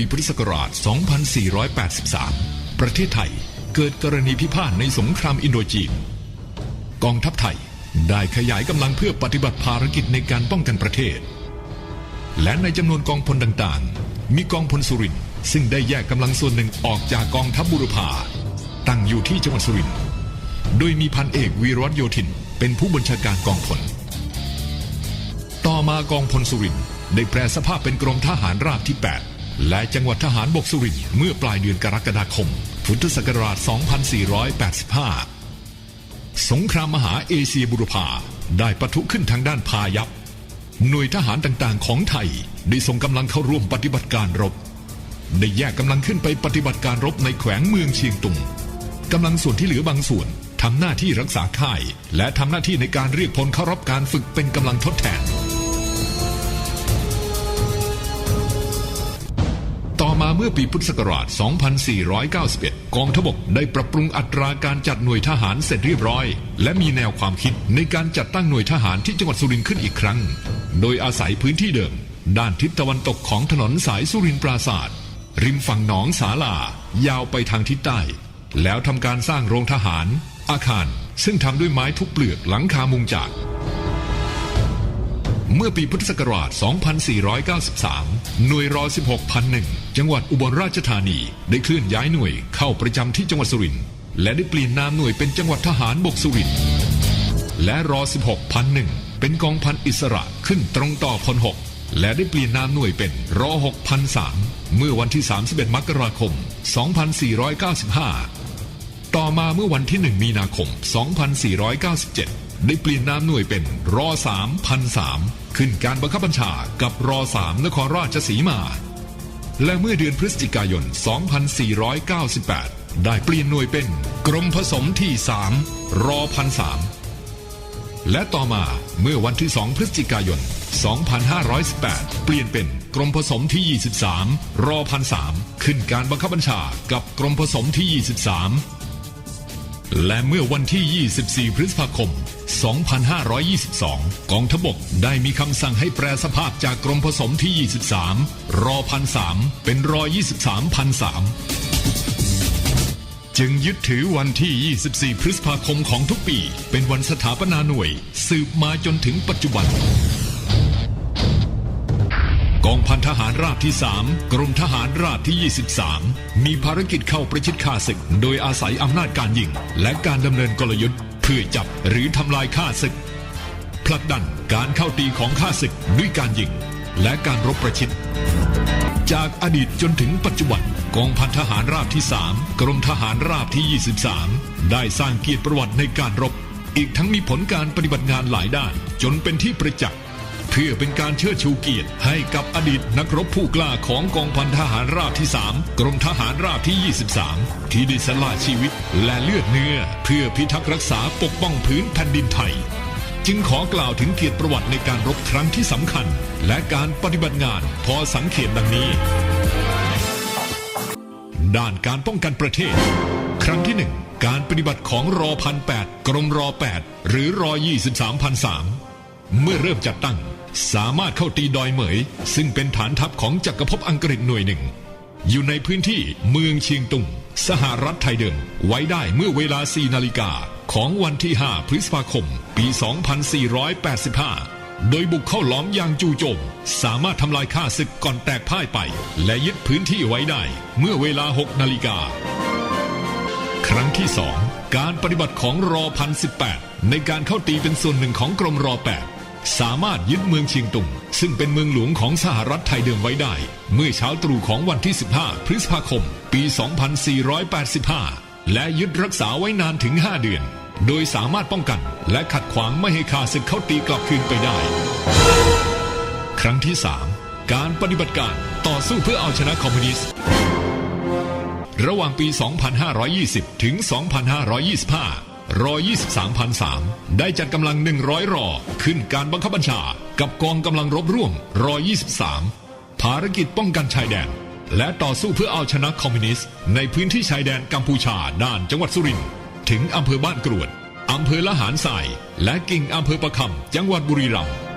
ปีพุทธศักราช 2483 ประเทศไทยเกิดกรณีพิพาทในสงครามอินโดจีน กองทัพไทยได้ขยายกำลังเพื่อปฏิบัติภารกิจในการป้องกันประเทศ และในจำนวนกองพลต่างๆ มีกองพลสุรินทร์ซึ่งได้แยกกำลังส่วนหนึ่งออกจากกองทัพบุรพาตั้งอยู่ที่จังหวัดสุรินทร์โดยมีพันเอกวีรวัตโยธินเป็นผู้บัญชาการกองพล ต่อมากองพลสุรินทร์ได้แปลสภาพเป็นกรมทหารราบที่ 8 และจังหวัดทหารบกสุรินทร์เมื่อปลายเดือนกรกฎาคม พุทธศักราช 2485 สงครามมหาเอเชียบุรพาได้ปะทุขึ้นทางด้านพายัพหน่วยทหารต่างๆ ของไทย ได้ส่งกำลังเข้าร่วมปฏิบัติการรบ ได้แยกกำลังขึ้นไปปฏิบัติการรบในแขวงเมืองเชียงตุงกำลังส่วนที่เหลือบางส่วนทำหน้าที่รักษาค่าย และทำหน้าที่ในการเรียกพลเข้ารับการฝึกเป็นกำลังทดแทน มาเมื่อปีพุทธศักราช 2491 กองทบกได้ปรับปรุงอัตราการจัดหน่วยทหารเสร็จเรียบร้อย และมีแนวความคิดในการจัดตั้งหน่วยทหารที่จังหวัดสุรินทร์ขึ้นอีกครั้ง โดยอาศัยพื้นที่เดิม ด้านทิศตะวันตกของถนนสายสุรินทร์ปราศาสตร์ริมฝั่งหนองสาลายาวไปทางทิศใต้ แล้วทำการสร้างโรงทหาร อาคาร ซึ่งทำด้วยไม้ทุบเปลือกหลังคามุงจาก เมื่อปีพุทธศักราช 2493 หน่วยรอ 16,001 จังหวัดอุบลราชธานี ได้เคลื่อนย้ายหน่วยเข้าประจำที่จังหวัดสุรินทร์และได้เปลี่ยนนามหน่วยเป็นจังหวัดทหารบกสุรินทร์และรอ 16,001 เป็นกองพันอิสระขึ้นตรงต่อพล6และได้เปลี่ยนนามหน่วยเป็นรอ6,003 เมื่อวันที่ 31 มกราคม 2495 ต่อมาเมื่อวันที่ 1 มีนาคม 2497 ได้เปลี่ยนนามหน่วยเป็นรอ3,003ขึ้นการบังคับบัญชากับรอ3นครราชสีมา และเมื่อเดือนพฤศจิกายน 2498 ได้เปลี่ยนหน่วยเป็นกรมผสมที่3รอพันสามและต่อมาเมื่อวันที่ 2 พฤศจิกายน 2518 เปลี่ยนเป็นกรมผสมที่ 23 รอพันสามขึ้นการบังคับบัญชากับกรมผสมที่ 23 และเมื่อวันที่ 24 พฤษภาคม 2522 กองทบกได้มีคำสั่งให้แปรสภาพจากกรมผสมที่ 23 รอพันสามเป็นรอ23พันสจึงยึดถือวันที่ 24 พฤษภาคมของทุกปี เป็นวันสถาปนาหน่วย สืบมาจนถึงปัจจุบันกองพันทหารราบที่ 3 กรมทหารราบที่ 23 มีภารกิจเข้าประชิดข้าศึก โดยอาศัยอำนาจการยิง และการดำเนินกลยุทธ์ พื่อจับหรือทำลายข้าศึก ผลักดันการเข้าตีของข้าศึกด้วยการยิง และการรบประชิดจากอดีตจนถึงปัจจุบันกองพันทหารราบที่ 3 กรมทหารราบที่ 23 ได้สร้างเกียรติประวัติในการรบ อีกทั้งมีผลการปฏิบัติงานหลายด้านจนเป็นที่ประจักษ์ เพื่อเป็นการเชิดชูเกียรติให้กับอดีตนักรบผู้กล้าของกองพันทหารราบที่ 3 กรมทหารราบที่ 23 ที่ได้สละชีวิตและเลือดเนื้อ เพื่อพิทักษ์รักษาปกป้องพื้นแผ่นดินไทย จึงขอกล่าวถึงเกียรติประวัติในการรบครั้งที่สำคัญ และการปฏิบัติงานพอสังเขตดังนี้ ด้านการป้องกันประเทศ ครั้งที่หนึ่งการปฏิบัติของรอพันแปดกรมรอแปดหรือรอยี่สิบสามพันสามเมื่อเริ่มจัดตั้ง สามารถเข้าตีดอยเหมย ซึ่งเป็นฐานทัพของจักรภพอังกฤษหน่วยหนึ่ง อยู่ในพื้นที่เมืองเชียงตุงสหรัฐไทยเดิมไว้ได้เมื่อเวลา 4 นาฬิกาของวันที่ 5 พฤษภาคม ปี 2485 โดยบุกเข้าล้อมอย่างจู่โจม สามารถทำลายข้าศึกก่อนแตกพ่ายไป และยึดพื้นที่ไว้ได้ เมื่อเวลา 6 นาฬิกา ครั้งที่ 2 การปฏิบัติของรอพันสิในการเข้าตีเป็นส่วนหนึ่งของกรมรอ 8 สามารถยึดเมืองเชียงตุงซึ่งเป็นเมืองหลวงของสหรัฐไทยเดิมไว้ได้ เมื่อเช้าตรู่ของวันที่ 15 พฤษภาคม ปี 2485 และยึดรักษาไว้นานถึง 5 เดือน โดยสามารถป้องกันและขัดขวางไม่ให้ข้าศึกเข้าตีกลับคืนไปได้ ครั้งที่ 3 การปฏิบัติการต่อสู้เพื่อเอาชนะคอมมิวนิสต์ระหว่างปี 2520 ถึง 2525 รอ23,003ได้จัดกำลัง 100 รอ ขึ้นการบังคับบัญชา กับกองกำลังรบร่วมรอ23 ภารกิจป้องกันชายแดน และต่อสู้เพื่อเอาชนะคอมมิวนิสต์ ในพื้นที่ชายแดนกัมพูชาด้านจังหวัดสุรินทร์ถึงอำเภอบ้านกรวดอำเภอละหารสาย และกิ่งอำเภอประคำจังหวัดบุรีรัมย์